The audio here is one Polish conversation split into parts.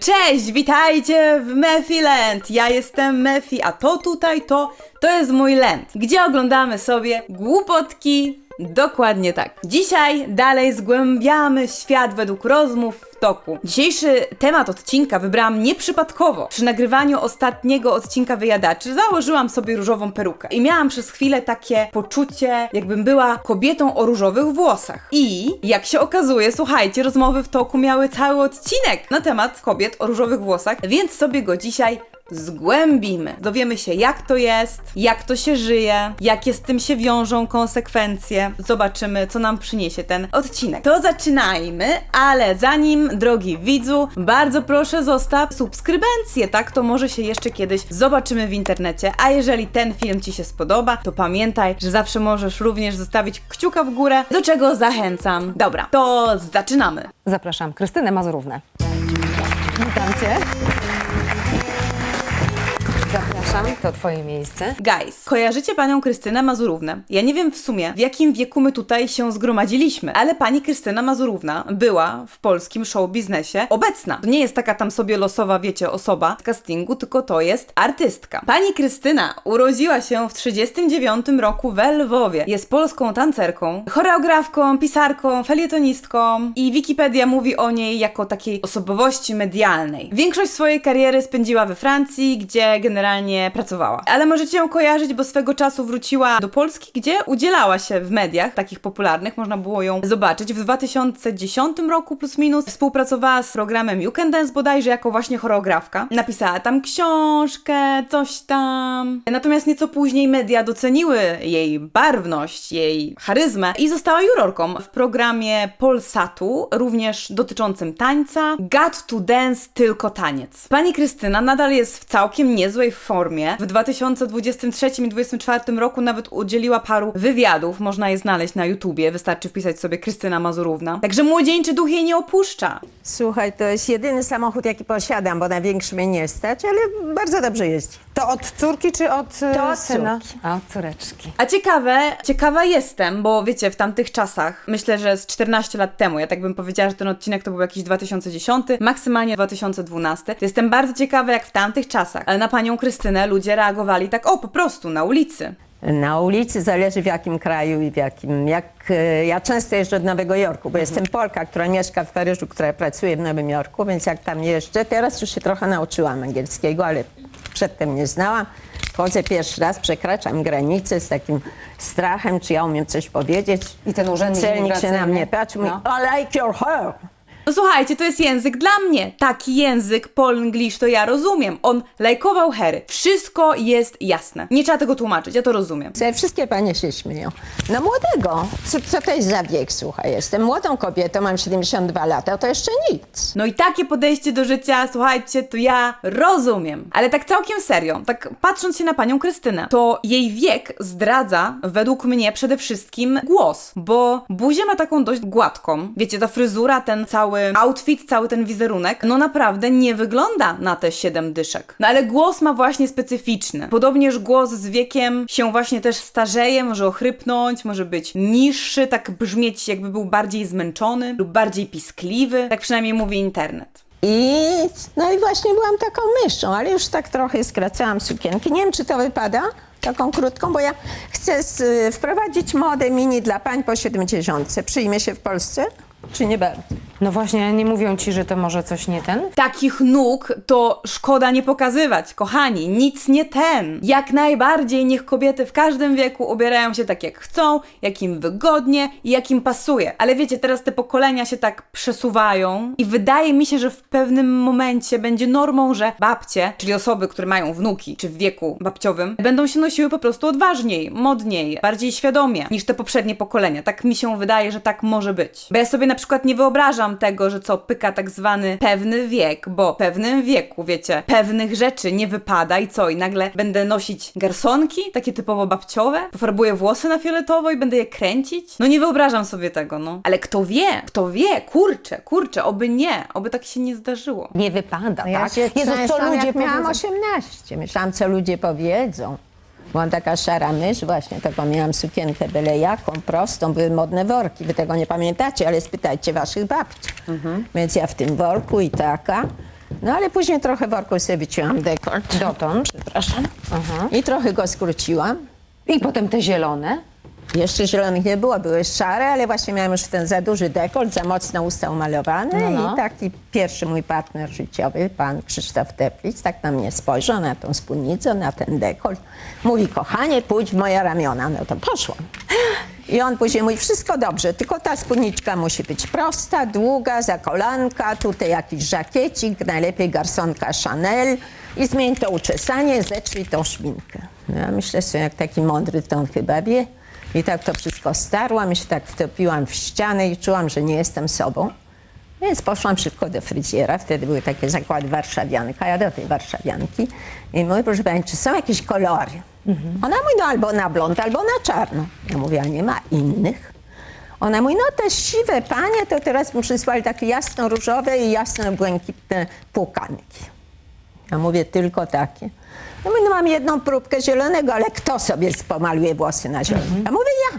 Cześć, witajcie w Mefiland! Ja jestem Mefi, a to tutaj to, to jest mój land, gdzie oglądamy sobie głupotki. Dokładnie tak. Dzisiaj dalej zgłębiamy świat według rozmów w toku. Dzisiejszy temat odcinka wybrałam nieprzypadkowo. Przy nagrywaniu ostatniego odcinka Wyjadaczy założyłam sobie różową perukę i miałam przez chwilę takie poczucie, jakbym była kobietą o różowych włosach. I jak się okazuje, słuchajcie, rozmowy w toku miały cały odcinek na temat kobiet o różowych włosach, więc sobie go dzisiaj zgłębimy. Dowiemy się, jak to jest, jak to się żyje, jakie z tym się wiążą konsekwencje. Zobaczymy, co nam przyniesie ten odcinek. To zaczynajmy, ale zanim, drogi widzu, bardzo proszę zostaw subskrybencję, tak? To może się jeszcze kiedyś zobaczymy w internecie. A jeżeli ten film Ci się spodoba, to pamiętaj, że zawsze możesz również zostawić kciuka w górę, do czego zachęcam. Dobra, to zaczynamy. Zapraszam Krystynę Mazurównę. Witam Cię. To Twoje miejsce. Guys, kojarzycie panią Krystynę Mazurównę? Ja nie wiem w sumie, w jakim wieku my tutaj się zgromadziliśmy, ale pani Krystyna Mazurówna była w polskim show biznesie obecna. To nie jest taka tam sobie losowa, wiecie, osoba z castingu, tylko to jest artystka. Pani Krystyna urodziła się w 39 roku we Lwowie. Jest polską tancerką, choreografką, pisarką, felietonistką i Wikipedia mówi o niej jako takiej osobowości medialnej. Większość swojej kariery spędziła we Francji, gdzie generalnie pracowała. Ale możecie ją kojarzyć, bo swego czasu wróciła do Polski, gdzie udzielała się w mediach takich popularnych. Można było ją zobaczyć. W 2010 roku plus minus współpracowała z programem You Can Dance bodajże jako właśnie choreografka. Napisała tam książkę, coś tam. Natomiast nieco później media doceniły jej barwność, jej charyzmę i została jurorką w programie Polsatu, również dotyczącym tańca Got to Dance Tylko Taniec. Pani Krystyna nadal jest w całkiem niezłej formie. W 2023 i 2024 roku nawet udzieliła paru wywiadów, można je znaleźć na YouTubie, wystarczy wpisać sobie Krystyna Mazurówna. Także młodzieńczy duch jej nie opuszcza. Słuchaj, to jest jedyny samochód, jaki posiadam, bo na większy mnie nie stać, ale bardzo dobrze jeździ. To od córki czy od e, To od syna? córki. A, od córeczki. A ciekawe, ciekawa jestem, bo wiecie, w tamtych czasach, myślę, że z 14 lat temu, ja tak bym powiedziała, że ten odcinek to był jakiś 2010, maksymalnie 2012. To jestem bardzo ciekawa, jak w tamtych czasach ale na panią Krystynę ludzie reagowali tak, o, po prostu, na ulicy. Na ulicy zależy w jakim kraju i w jakim. Jak, e, ja często jeżdżę do Nowego Jorku, bo jestem Polka, która mieszka w Paryżu, która pracuje w Nowym Jorku, więc jak tam jeżdżę, teraz już się trochę nauczyłam angielskiego, ale przedtem nie znałam. Wchodzę pierwszy raz, przekraczam granicę z takim strachem, czy ja umiem coś powiedzieć. I ten urzędnik Celnik się na imigracyjny? mnie patrzy, mówi, No. I like your hair. No słuchajcie, to jest język dla mnie. Taki język, polnglish, to ja rozumiem. On lajkował hery. Wszystko jest jasne. Nie trzeba tego tłumaczyć, ja to rozumiem. Słuchaj, Wszystkie panie się śmieją. No młodego. Co, co to jest za wiek, słuchaj? Jestem młodą kobietą, mam 72 lata, to jeszcze nic. No i takie podejście do życia, słuchajcie, to ja rozumiem. Ale tak całkiem serio, tak patrząc się na panią Krystynę, to jej wiek zdradza według mnie przede wszystkim głos, bo buzię ma taką dość gładką. Wiecie, ta fryzura, ten cały outfit, cały ten wizerunek, no naprawdę nie wygląda na te 7 dyszek. No ale głos ma właśnie specyficzny. Podobnież głos z wiekiem się właśnie też starzeje, może ochrypnąć, może być niższy, tak brzmieć jakby był bardziej zmęczony lub bardziej piskliwy. Tak przynajmniej mówi internet. I no i właśnie byłam taką myszą, ale już tak trochę skracałam sukienki. Nie wiem, czy to wypada, taką krótką, bo ja chcę s- wprowadzić modę mini dla pań po 70. Przyjmie się w Polsce, czy nie bardzo? No właśnie, nie mówią Ci, że to może coś nie ten? Takich nóg to szkoda nie pokazywać, kochani, nic nie ten. Jak najbardziej niech kobiety w każdym wieku ubierają się tak jak chcą, jak im wygodnie i jak im pasuje. Ale wiecie, teraz te pokolenia się tak przesuwają i wydaje mi się, że w pewnym momencie będzie normą, że babcie, czyli osoby, które mają wnuki, czy w wieku babciowym, będą się nosiły po prostu odważniej, modniej, bardziej świadomie niż te poprzednie pokolenia. Tak mi się wydaje, że tak może być. Bo ja sobie na przykład nie wyobrażam tego, że co pyka tak zwany pewny wiek, bo w pewnym wieku, wiecie, pewnych rzeczy nie wypada i co, i nagle będę nosić garsonki, takie typowo babciowe, pofarbuję włosy na fioletowo i będę je kręcić? No nie wyobrażam sobie tego, no. Ale kto wie, kto wie, kurczę, kurczę, oby nie, oby tak się nie zdarzyło. Nie wypada, No ja tak? się Jezus, co ludzie jak miałam powiedzą? 18. Myślałam, co ludzie powiedzą. Byłam taka szara mysz, właśnie taką miałam sukienkę byle jaką, prostą, były modne worki. Wy tego nie pamiętacie, ale spytajcie waszych babci. Więc ja w tym worku i taka. No ale później trochę worku sobie wycięłam dekolt. Dotąd. Przepraszam. Aha. I trochę go skróciłam. I potem te zielone. Jeszcze zielonych nie było, były szare, ale właśnie miałam już ten za duży dekolt, za mocno usta umalowane No, no. i taki pierwszy mój partner życiowy, pan Krzysztof Teplic, tak na mnie spojrzał, na tą spódnicę, na ten dekolt. Mówi, kochanie, pójdź w moje ramiona. No to poszłam. I on później mówi, wszystko dobrze, tylko ta spódniczka musi być prosta, długa, za kolanka, tutaj jakiś żakiecik, najlepiej garsonka Chanel i zmień to uczesanie, zetrzyj tą szminkę. No ja myślę sobie, jak taki mądry ton chyba wie. I tak to wszystko starłam i się tak wtopiłam w ścianę i czułam, że nie jestem sobą. Więc poszłam szybko do fryzjera, wtedy były takie zakłady warszawianka, ja do tej warszawianki i mówię, proszę pani, czy są jakieś kolory? Ona mówi, no albo na blond, albo na czarno. Ja mówię, a nie ma innych? Ona mówi, no te siwe panie, to teraz mi przysłali takie jasno-różowe i jasno-błękitne półkanki. Ja mówię, tylko takie. No mówię, no mam jedną próbkę zielonego, ale kto sobie pomaluje włosy na zielono? Ja mówię, ja.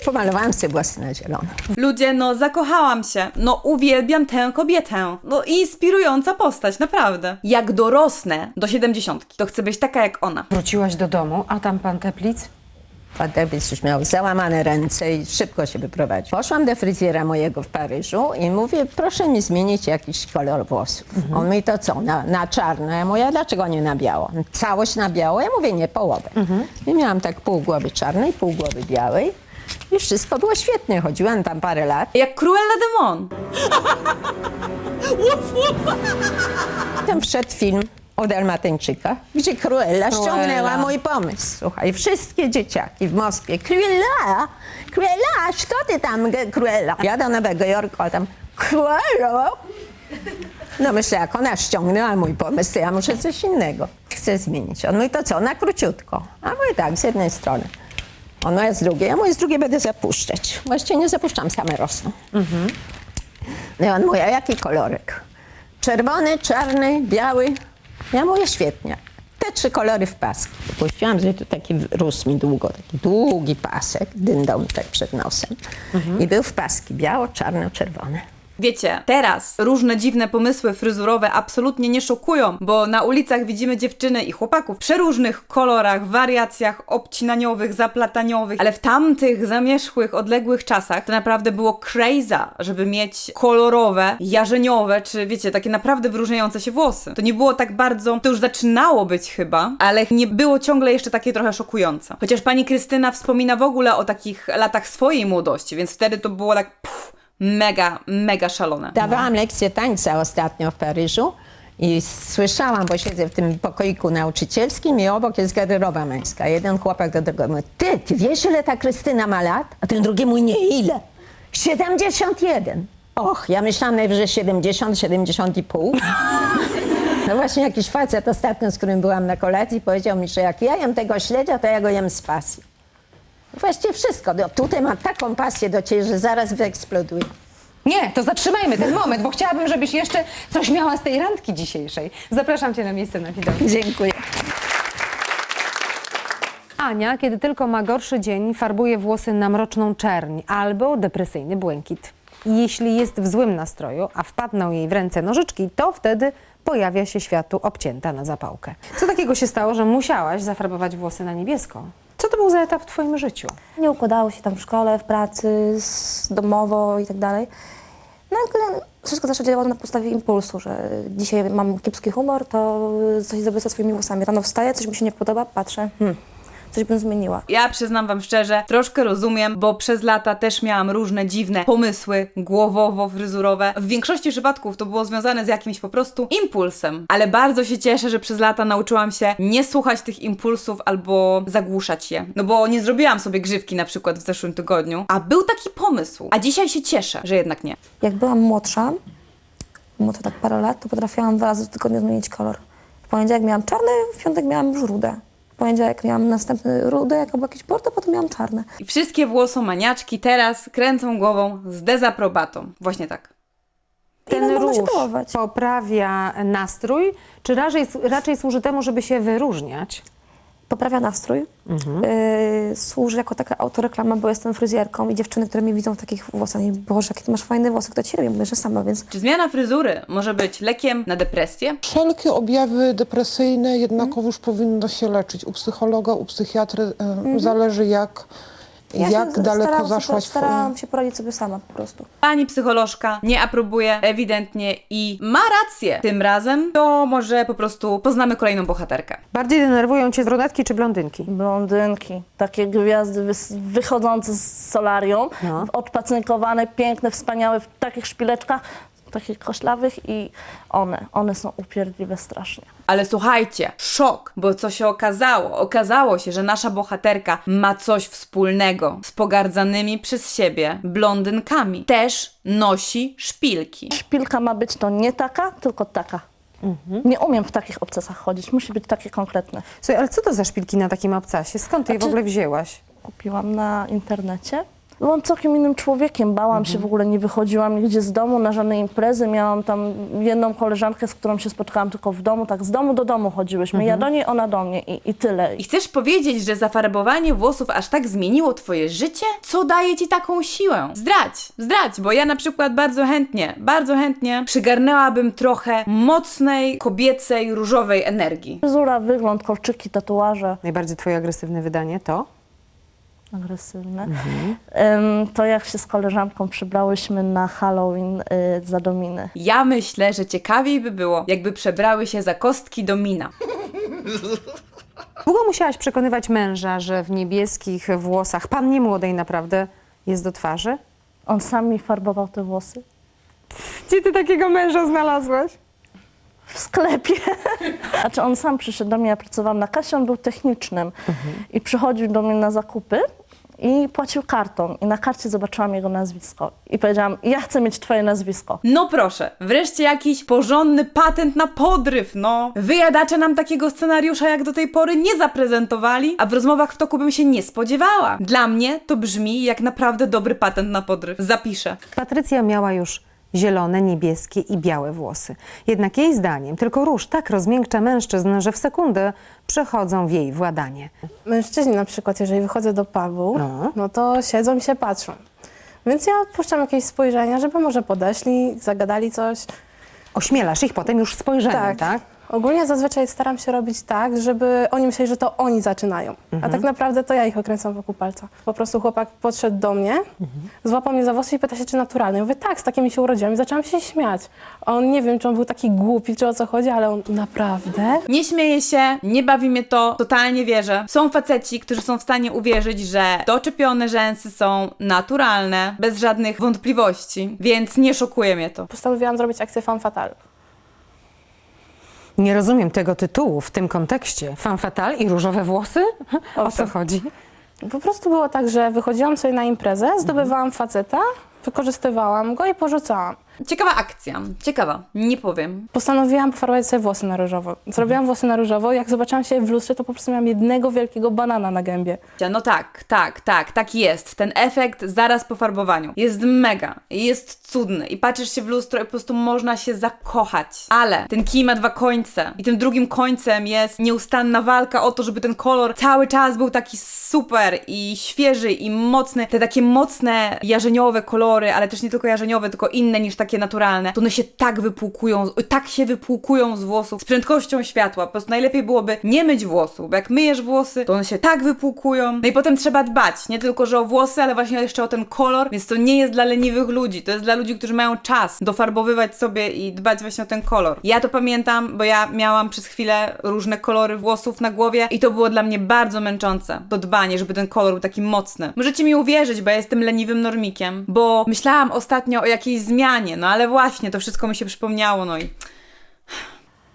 I pomalowałam sobie włosy na zielono. Ludzie, no zakochałam się. No uwielbiam tę kobietę. No inspirująca postać, naprawdę. Jak dorosnę do siedemdziesiątki, to chcę być taka jak ona. Wróciłaś do domu, a tam pan Teplic? Teplic już miał załamane ręce i szybko się wyprowadził. Poszłam do fryzjera mojego w Paryżu i mówię, proszę mi zmienić jakiś kolor włosów. On mówi, to co, na, na czarno? Ja mówię, a dlaczego nie na biało? Całość na biało? Ja mówię, nie, połowę. I miałam tak pół głowy czarnej, pół głowy białej i wszystko było świetnie. Chodziłam tam parę lat. Jak Cruella de Mon. Potem wszedł film o Dalmatyńczykach, gdzie Cruella ściągnęła mój pomysł. Słuchaj, wszystkie dzieciaki w Moskwie, Cruella, Cruella, co ty tam, Cruella? Ja do Nowego Jorku, a tam, Cruella? No myślę, jak ona ściągnęła mój pomysł, to ja muszę coś innego. Chcę zmienić. On mówi, to co, na króciutko? A mówię, tak, z jednej strony. On mówi, z drugiej. Ja mówię, z drugiej będę zapuszczać. Właściwie nie zapuszczam, same rosną. No i on mówi, a jaki kolorek? Czerwony, czarny, biały. Ja mówię, świetnie. Te trzy kolory w pas. Puściłam, że tu taki rósł mi długo, taki długi pasek, dyndał mi tak przed nosem. I był w paski biało, czarno, czerwone. Wiecie, teraz różne dziwne pomysły fryzurowe absolutnie nie szokują, bo na ulicach widzimy dziewczyny i chłopaków w przeróżnych kolorach, wariacjach obcinaniowych, zaplataniowych, ale w tamtych zamierzchłych, odległych czasach to naprawdę było crazy, żeby mieć kolorowe, jarzeniowe, czy wiecie, takie naprawdę wyróżniające się włosy. To nie było tak bardzo, to już zaczynało być chyba, ale nie było ciągle jeszcze takie trochę szokujące. Chociaż pani Krystyna wspomina w ogóle o takich latach swojej młodości, więc wtedy to było tak mega, mega szalone. Dawałam lekcję tańca ostatnio w Paryżu i słyszałam, bo siedzę w tym pokoiku nauczycielskim i obok jest garderoba męska. Jeden chłopak do drugiego mówi, ty, ty wiesz ile ta Krystyna ma lat? A ten drugi mówi, nie, ile? 71. Och, ja myślałam najwyżej 70, 70 i pół. No właśnie jakiś facet ostatnio, z którym byłam na kolacji, powiedział mi, że jak ja jem tego śledzia, to ja go jem z pasji. Właściwie wszystko. No, tutaj mam taką pasję do ciebie, że zaraz wyeksploduję. Nie, to zatrzymajmy ten moment, bo chciałabym, żebyś jeszcze coś miała z tej randki dzisiejszej. Zapraszam cię na miejsce na widok. Dziękuję. Ania, kiedy tylko ma gorszy dzień, farbuje włosy na mroczną czerń albo depresyjny błękit. Jeśli jest w złym nastroju, a wpadną jej w ręce nożyczki, to wtedy pojawia się światu obcięta na zapałkę. Co takiego się stało, że musiałaś zafarbować włosy na niebiesko? Co to był za etap w twoim życiu? Nie układało się tam w szkole, w pracy, domowo i tak dalej. No wszystko zawsze działało na podstawie impulsu, że dzisiaj mam kiepski humor, to coś zrobię ze swoimi włosami. Rano wstaję, coś mi się nie podoba, patrzę, hmm, coś bym zmieniła. Ja przyznam Wam szczerze, troszkę rozumiem, bo przez lata też miałam różne dziwne pomysły głowowo-fryzurowe. W większości przypadków to było związane z jakimś po prostu impulsem. Ale bardzo się cieszę, że przez lata nauczyłam się nie słuchać tych impulsów albo zagłuszać je. No bo nie zrobiłam sobie grzywki na przykład w zeszłym tygodniu, a był taki pomysł. A dzisiaj się cieszę, że jednak nie. Jak byłam młodsza, młodsza tak parę lat, to potrafiłam dwa razy w tygodniu zmienić kolor. W poniedziałek miałam czarne, w piątek miałam już. Poniedziałek miałam następny rude, jak był jakiś bordo, potem miałam czarne. I wszystkie włosomaniaczki teraz kręcą głową z dezaprobatą. Właśnie tak. Ten róż poprawia nastrój, czy raczej, raczej służy temu, żeby się wyróżniać? Poprawia nastrój. Yy, służy jako taka autoreklama, bo jestem fryzjerką i dziewczyny, które mnie widzą w takich włosach, i Boże, jakie ty masz fajne włosy, kto ci robi? Mówię, że sama, więc Czy zmiana fryzury może być lekiem na depresję? Wszelkie objawy depresyjne jednakowoż powinno się leczyć. U psychologa, u psychiatry e, zależy jak, ja jak się daleko starałam, zaszłaś się, w starałam się poradzić sobie sama po prostu. Pani psycholożka nie aprobuje ewidentnie i ma rację. Tym razem to może po prostu poznamy kolejną bohaterkę. Bardziej denerwują cię brunetki czy blondynki? Blondynki, takie gwiazdy wys- wychodzące z solarium, No. odpacynkowane, piękne, wspaniałe, w takich szpileczkach, takich koślawych i one, one są upierdliwe strasznie. Ale słuchajcie, szok, bo co się okazało? Okazało się, że nasza bohaterka ma coś wspólnego z pogardzanymi przez siebie blondynkami. Też nosi szpilki. Szpilka ma być to nie taka, tylko taka. Nie umiem w takich obcasach chodzić, musi być takie konkretne. Słuchaj, ale co to za szpilki na takim obcasie? Skąd ty je w Znaczy- ogóle wzięłaś? Kupiłam na internecie. Byłam całkiem innym człowiekiem, bałam się w ogóle, nie wychodziłam nigdzie z domu na żadne imprezy. Miałam tam jedną koleżankę, z którą się spotkałam tylko w domu, tak z domu do domu chodziłyśmy. Ja do niej, ona do mnie i, i tyle. I chcesz powiedzieć, że zafarbowanie włosów aż tak zmieniło twoje życie? Co daje ci taką siłę? Zdradź, zdradź, bo ja na przykład bardzo chętnie, bardzo chętnie przygarnęłabym trochę mocnej, kobiecej, różowej energii. Fryzura, wygląd, kolczyki, tatuaże. Najbardziej twoje agresywne wydanie to? Agresywne. Em, to jak się z koleżanką przybrałyśmy na Halloween y, za Dominy. Ja myślę, że ciekawiej by było, jakby przebrały się za kostki do mina. Długo musiałaś przekonywać męża, że w niebieskich włosach pannie młodej naprawdę jest do twarzy? On sam mi farbował te włosy. Gdzie ty takiego męża znalazłaś? W sklepie. Znaczy on sam przyszedł do mnie, ja pracowałam na kasie, on był technicznym. I przychodził do mnie na zakupy i płacił kartą. I na karcie zobaczyłam jego nazwisko. I powiedziałam, ja chcę mieć twoje nazwisko. No proszę, wreszcie jakiś porządny patent na podryw, no. Wyjadacze nam takiego scenariusza jak do tej pory nie zaprezentowali, a w rozmowach w toku bym się nie spodziewała. Dla mnie to brzmi jak naprawdę dobry patent na podryw. Zapiszę. Patrycja miała już zielone, niebieskie i białe włosy. Jednak jej zdaniem tylko róż tak rozmiękcza mężczyzn, że w sekundę przechodzą w jej władanie. Mężczyźni na przykład, jeżeli wychodzę do pubu, No. no. to siedzą i się patrzą. Więc ja odpuszczam jakieś spojrzenia, żeby może podeszli, zagadali coś. Ośmielasz ich potem już spojrzeniem, tak? Ogólnie zazwyczaj staram się robić tak, żeby oni myśleli, że to oni zaczynają. A tak naprawdę to ja ich okręcam wokół palca. Po prostu chłopak podszedł do mnie, złapał mnie za włosy i pyta się, czy naturalne. Ja mówię, tak, z takimi się urodziłam i zaczęłam się śmiać. A On nie wiem, czy on był taki głupi, czy o co chodzi, ale on naprawdę? Nie śmieję się, nie bawi mnie to, totalnie wierzę. Są faceci, którzy są w stanie uwierzyć, że doczepione rzęsy są naturalne, bez żadnych wątpliwości, więc nie szokuje mnie to. Postanowiłam zrobić akcję fan fatale. Nie rozumiem tego tytułu w tym kontekście. Femme fatale i różowe włosy? O co chodzi? Po prostu było tak, że wychodziłam sobie na imprezę, zdobywałam faceta, wykorzystywałam go i porzucałam. Ciekawa akcja, ciekawa, nie powiem. Postanowiłam pofarbować sobie włosy na różowo. Zrobiłam włosy na różowo, jak zobaczyłam się w lustrze, to po prostu miałam jednego wielkiego banana na gębie. No tak, tak, tak, tak jest. Ten efekt zaraz po farbowaniu jest mega, jest cudny i patrzysz się w lustro i po prostu można się zakochać. Ale ten kij ma dwa końce i tym drugim końcem jest nieustanna walka o to, żeby ten kolor cały czas był taki super i świeży i mocny. Te takie mocne jarzeniowe kolory, ale też nie tylko jarzeniowe, tylko inne niż takie naturalne, to one się tak wypłukują, tak się wypłukują z włosów z prędkością światła. Po prostu najlepiej byłoby nie myć włosów, bo jak myjesz włosy, to one się tak wypłukują. No i potem trzeba dbać, nie tylko, że o włosy, ale właśnie jeszcze o ten kolor, więc to nie jest dla leniwych ludzi, to jest dla ludzi, którzy mają czas dofarbowywać sobie i dbać właśnie o ten kolor. Ja to pamiętam, bo ja miałam przez chwilę różne kolory włosów na głowie i to było dla mnie bardzo męczące, to dbanie, żeby ten kolor był taki mocny. Możecie mi uwierzyć, bo ja jestem leniwym normikiem, bo myślałam ostatnio o jakiejś zmianie, no ale właśnie, to wszystko mi się przypomniało, no i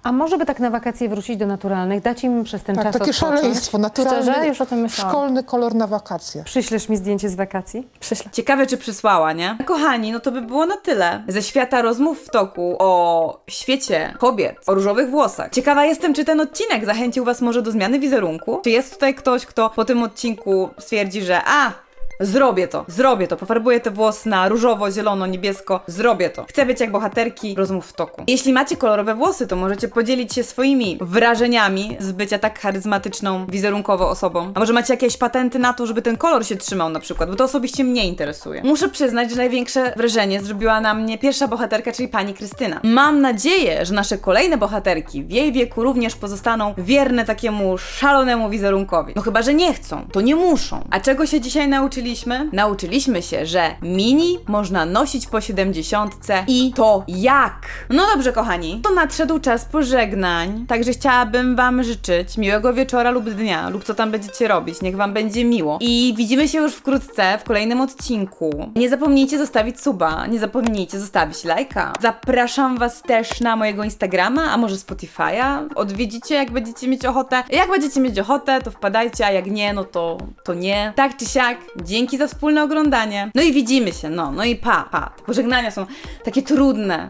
A może by tak na wakacje wrócić do naturalnych, dać im przez ten Tak, czas takie odpocząć? szaleństwo, naturalny, Szczerze? Już o tym myślałam. szkolny kolor na wakacje. Przyślesz mi zdjęcie z wakacji? Przyślę. Ciekawe, czy przysłała, nie? Kochani, no to by było na tyle. Ze świata rozmów w toku o świecie kobiet, o różowych włosach. Ciekawa jestem, czy ten odcinek zachęcił Was może do zmiany wizerunku? Czy jest tutaj ktoś, kto po tym odcinku stwierdzi, że a, Zrobię to, zrobię to. Pofarbuję te włosy na różowo, zielono, niebiesko. Zrobię to. Chcę być jak bohaterki rozmów w toku. Jeśli macie kolorowe włosy, to możecie podzielić się swoimi wrażeniami z bycia tak charyzmatyczną, wizerunkowo osobą. A może macie jakieś patenty na to, żeby ten kolor się trzymał na przykład, bo to osobiście mnie interesuje. Muszę przyznać, że największe wrażenie zrobiła na mnie pierwsza bohaterka, czyli pani Krystyna. Mam nadzieję, że nasze kolejne bohaterki w jej wieku również pozostaną wierne takiemu szalonemu wizerunkowi. No chyba, że nie chcą, to nie muszą. A czego się dzisiaj nauczyliśmy? Nauczyliśmy się, że mini można nosić po 70 i to jak. No dobrze, kochani, to nadszedł czas pożegnań, także chciałabym Wam życzyć miłego wieczora lub dnia, lub co tam będziecie robić. Niech Wam będzie miło. I widzimy się już wkrótce w kolejnym odcinku. Nie zapomnijcie zostawić suba, nie zapomnijcie zostawić lajka. Zapraszam Was też na mojego Instagrama, a może Spotify'a. Odwiedzicie, jak będziecie mieć ochotę. Jak będziecie mieć ochotę, to wpadajcie, a jak nie, no to, to nie. Tak czy siak, dzięki za wspólne oglądanie. No i widzimy się, no, no i pa, pa. Pożegnania są takie trudne.